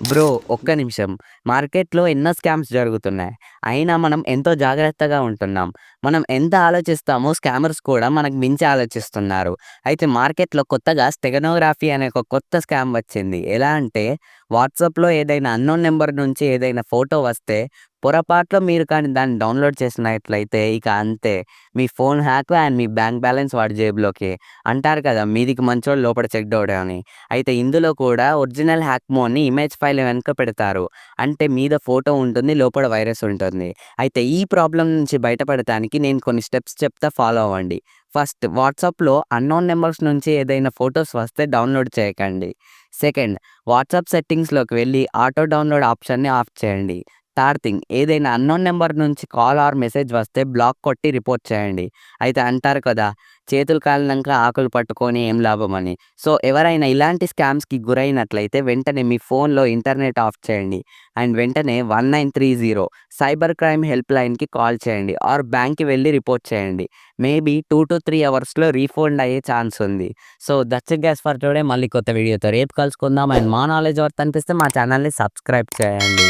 Bro ఒక్క నిమిషం. మార్కెట్‌లో ఎన్నో స్కామ్స్ జరుగుతున్నాయి. అయినా మనం ఎంతో జాగ్రత్తగా ఉంటున్నాం. మనం ఎంత ఆలోచిస్తామో స్కామర్స్ కూడా మనకు మించి ఆలోచిస్తున్నారు. అయితే మార్కెట్‌లో కొత్తగా స్టెగనోగ్రఫీ అనే ఒక కొత్త స్కామ్ వచ్చింది. ఎలా అంటే వాట్సాప్‌లో ఏదైనా అన్‌నోన్ నెంబర్ నుంచి ఏదైనా ఫోటో వస్తే పొరపాటులో మీరు కానీ దాన్ని డౌన్‌లోడ్ చేసినట్లయితే ఇక అంతే. మీ ఫోన్ హ్యాక్ అండ్ మీ బ్యాంక్ బ్యాలెన్స్ వాడి జేబులోకి. అంటారు కదా! మీదికి మంచోడు లోపల చెక్ అని. అయితే ఇందులో కూడా ఒరిజినల్ హ్యాక్ మోడ్‌ని ఇమేజ్ ఫైల్ వెనక పెడతారు. అంటే మీద ఫోటో ఉంటుంది. లోపల వైరస్ ఉంటుంది. అయితే ఈ ప్రాబ్లం నుంచి బయటపడటానికి నేను కొన్ని స్టెప్స్ చెప్తా ఫాలో అవ్వండి. ఫస్ట్ వాట్సాప్‌లో అన్‌నోన్ నెంబర్స్ నుంచి ఏదైనా ఫోటోస్ వస్తే డౌన్‌లోడ్ చేయకండి. సెకండ్ వాట్సాప్ సెట్టింగ్స్‌లోకి వెళ్ళి ఆటో డౌన్‌లోడ్ ఆప్షన్‌ని ఆఫ్ చేయండి. థర్డ్ థింగ్ ఏదైనా అన్‌నోన్ నెంబర్ నుంచి కాల్ ఆర్ మెసేజ్ వస్తే బ్లాక్ కొట్టి రిపోర్ట్ చేయండి. అయితే అంటారు కదా! చేతులు కాలినాక ఆకులు పట్టుకొని ఏం లాభం అని. సో ఎవరైనా ఇలాంటి స్కామ్స్‌కి గురైనట్లయితే వెంటనే మీ ఫోన్‌లో ఇంటర్నెట్ ఆఫ్ చేయండి. అండ్ వెంటనే 1930 సైబర్ క్రైమ్ హెల్ప్ లైన్‌కి కాల్ చేయండి. ఆర్ బ్యాంక్‌కి వెళ్ళి రిపోర్ట్ చేయండి. మేబీ 2-3 అవర్స్‌లో రీఫండ్ అయ్యే ఛాన్స్ ఉంది. So that's guys for today. మళ్ళీ కొత్త వీడియోతో రేపు కలుసుకుందాం. అండ్ మా నాలెడ్జ్ వర్త్ అనిపిస్తే మా ఛానెల్‌ని సబ్స్క్రైబ్ చేయండి.